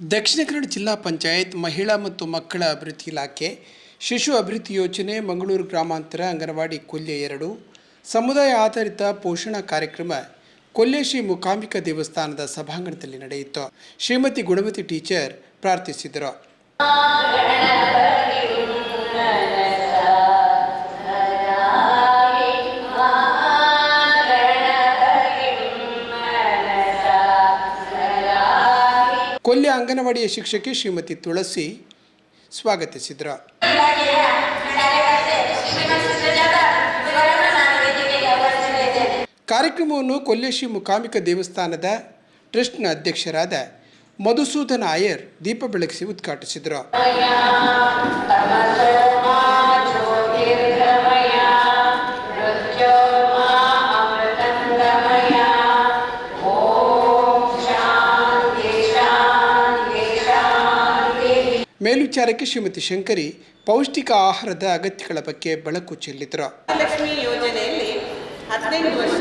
ದಕ್ಷಿಣ ಕನ್ನಡ ಜಿಲ್ಲಾ ಪಂಚಾಯತ್ ಮಹಿಳಾ ಮತ್ತು ಮಕ್ಕಳ ಅಭಿವೃದ್ಧಿ ಇಲಾಖೆ ಶಿಶು ಅಭಿವೃದ್ಧಿ ಯೋಜನೆ ಮಂಗಳೂರು ಗ್ರಾಮಾಂತರ ಅಂಗನವಾಡಿ ಕೊಲ್ಲೆ ಎರಡು, ಸಮುದಾಯ ಆಧಾರಿತ ಪೋಷಣಾ ಕಾರ್ಯಕ್ರಮ ಕೊಲ್ಲೆ ಶ್ರೀ ಮುಖಾಂಬಿಕಾ ದೇವಸ್ಥಾನದ ಸಭಾಂಗಣದಲ್ಲಿ ನಡೆಯಿತು. ಶ್ರೀಮತಿ ಗುಣಮತಿ ಟೀಚರ್ ಪ್ರಾರ್ಥಿಸಿದರು. ಕೊಲ್ಯ ಅಂಗನವಾಡಿಯ ಶಿಕ್ಷಕಿ ಶ್ರೀಮತಿ ತುಳಸಿ ಸ್ವಾಗತಿಸಿದರು. ಕಾರ್ಯಕ್ರಮವನ್ನು ಕೊಲ್ಯ ಶ್ರೀ ಮೂಕಾಂಬಿಕಾ ದೇವಸ್ಥಾನದ ಟ್ರಸ್ಟ್ನ ಅಧ್ಯಕ್ಷರಾದ ಮಧುಸೂದನ ಆಯರ್ ದೀಪ ಬೆಳಗಿಸಿ ಉದ್ಘಾಟಿಸಿದರು. ಮೇಲ್ವಿಚಾರಕ್ಕೆ ಶ್ರೀಮತಿ ಶಂಕರಿ ಪೌಷ್ಟಿಕ ಆಹಾರದ ಅಗತ್ಯಗಳ ಬಗ್ಗೆ ಬೆಳಕು ಚೆಲ್ಲಿದರು. ಲಕ್ಷ್ಮಿ ಯೋಜನೆಯಲ್ಲಿ ಹದಿನೈದು ವರ್ಷ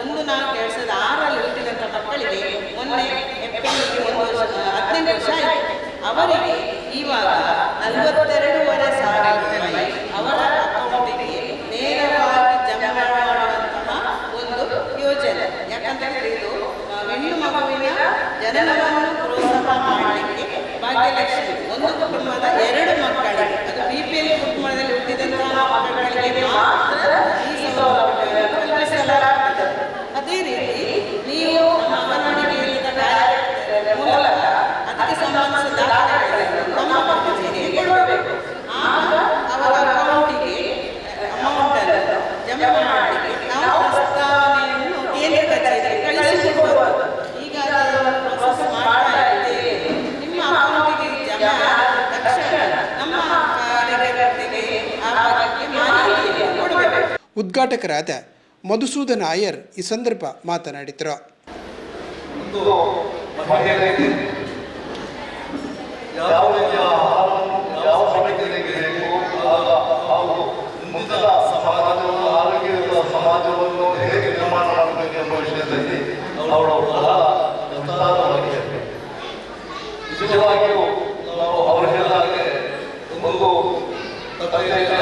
ಒಂದು ನಾಲ್ಕು ಎರಡು ಸಾವಿರದ ಆರರಲ್ಲಿ ಹುಟ್ಟಿದಂಥ ಮಕ್ಕಳಿಗೆ ಮೊನ್ನೆ ಏಪ್ರಿಲ್ಗೆ ಒಂದು ವರ್ಷ, ಹದಿನೈದು ವರ್ಷ ಆಯಿತು. ಅವರಿಗೆ ಇವಾಗ ನಲವತ್ತೆರಡೂವರೆ ಸಾವಿರ ರೂಪಾಯಿ ಅವರ ಹುಟ್ಟಿದಂತಹ ಮಕ್ಕಳಿಗೆ ಮಾತ್ರ ಈ ಉದ್ಘಾಟಕರಾದ ಮಧುಸೂದನ ಅಯ್ಯರ್ ಈ ಸಂದರ್ಭ ಮಾತನಾಡಿದರು. ನಿಜವಾಗಿಯೂ ನಾವು ಅವರು ಹೇಳಿದಾಗೆ ಒಂದು ಕೈಯಲ್ಲಿ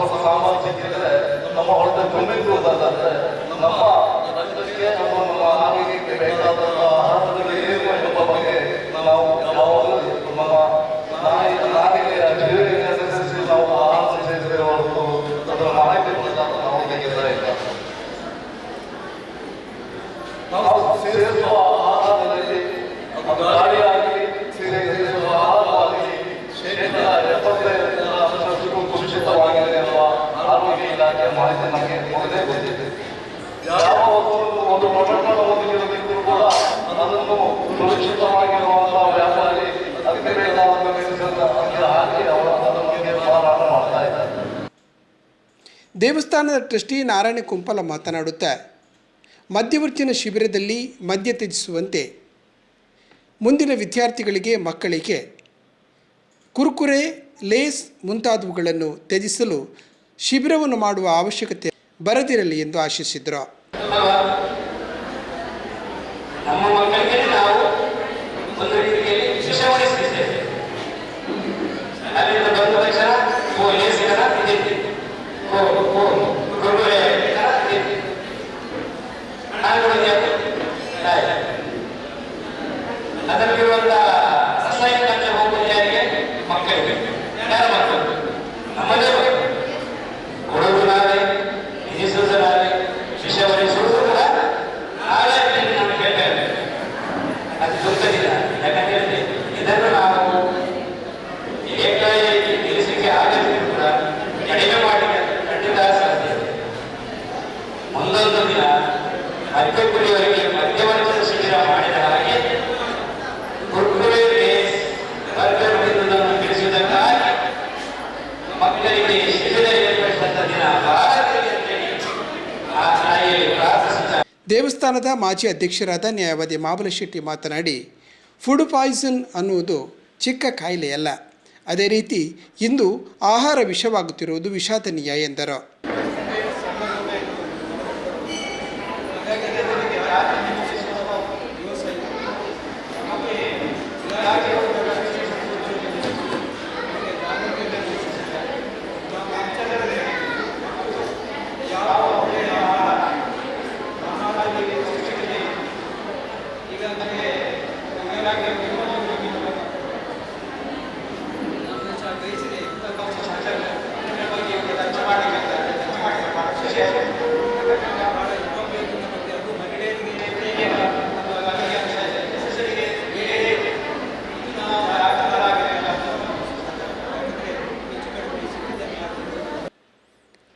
ಅನ್ನ ಸಾಮಾಜಿಕ ಸಿಕ್ಕಿದ್ರೆ ನಮ್ಮ ಹೊಟ್ಟೆ ತುಂಬಿರುವುದಾದ್ರೆ ನಮ್ಮ ರಕ್ತಕ್ಕೆ ನಮ್ಮ ನಮ್ಮ ಆರೋಗ್ಯಕ್ಕೆ ಬೇಕಾದ ದೇವಸ್ಥಾನದ ಟ್ರಸ್ಟಿ ನಾರಾಯಣ ಕುಂಪಲ ಮಾತನಾಡುತ್ತಾ, ಮಧ್ಯವರ್ತಿನ ಶಿಬಿರದಲ್ಲಿ ಮದ್ಯ ತ್ಯಜಿಸುವಂತೆ ಮುಂದಿನ ವಿದ್ಯಾರ್ಥಿಗಳಿಗೆ ಮಕ್ಕಳಿಗೆ ಕುರುಕುರೆ, ಲೇಸ್ ಮುಂತಾದವುಗಳನ್ನು ತ್ಯಜಿಸಲು ಶಿಬಿರವನ್ನು ಮಾಡುವ ಅವಶ್ಯಕತೆ ಬರದಿರಲಿ ಎಂದು ಆಶಿಸಿದರು. ದೇವಸ್ಥಾನದ ಮಾಜಿ ಅಧ್ಯಕ್ಷರಾದ ನ್ಯಾಯವಾದಿ ಮಾಬಲಶೆಟ್ಟಿ ಮಾತನಾಡಿ, ಫುಡ್ ಪಾಯ್ಸನ್ ಅನ್ನುವುದು ಚಿಕ್ಕ ಕಾಯಿಲೆಯಲ್ಲ. ಅದೇ ರೀತಿ ಇಂದು ಆಹಾರ ವಿಷವಾಗುತ್ತಿರುವುದು ವಿಷಾದನೀಯ ಎಂದರು.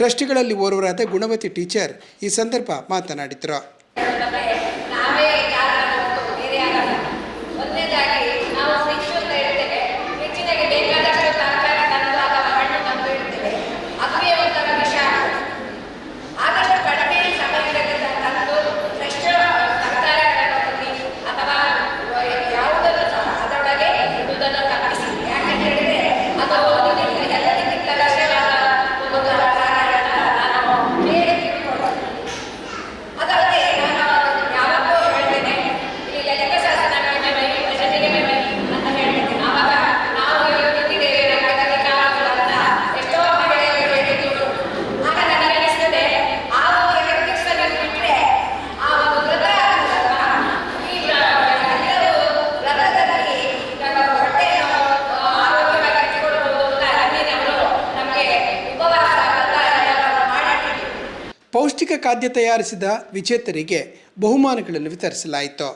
ಟ್ರಸ್ಟಿಗಳಲ್ಲಿ ಓರ್ವರಾದ ಗುಣವತಿ ಟೀಚರ್ ಈ ಸಂದರ್ಭ ಮಾತನಾಡಿದರು. ಪೌಷ್ಟಿಕ ಖಾದ್ಯ ತಯಾರಿಸಿದ ವಿಜೇತರಿಗೆ ಬಹುಮಾನಗಳನ್ನು ವಿತರಿಸಲಾಯಿತು.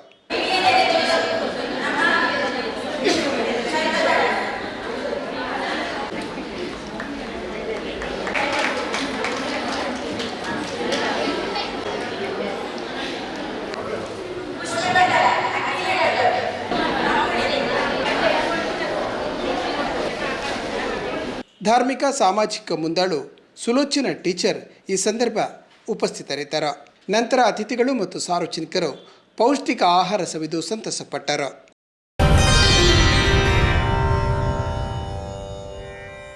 ಧಾರ್ಮಿಕ ಸಾಮಾಜಿಕ ಮುಂದಾಳು ಸುಲೋಚನ ಟೀಚರ್ ಈ ಸಂದರ್ಭ ಉಪಸ್ಥಿತರಿದ್ದರು. ನಂತರ ಅತಿಥಿಗಳು ಮತ್ತು ಸಾರ್ವಜನಿಕರು ಪೌಷ್ಟಿಕ ಆಹಾರ ಸವಿದು ಸಂತಸಪಟ್ಟರು.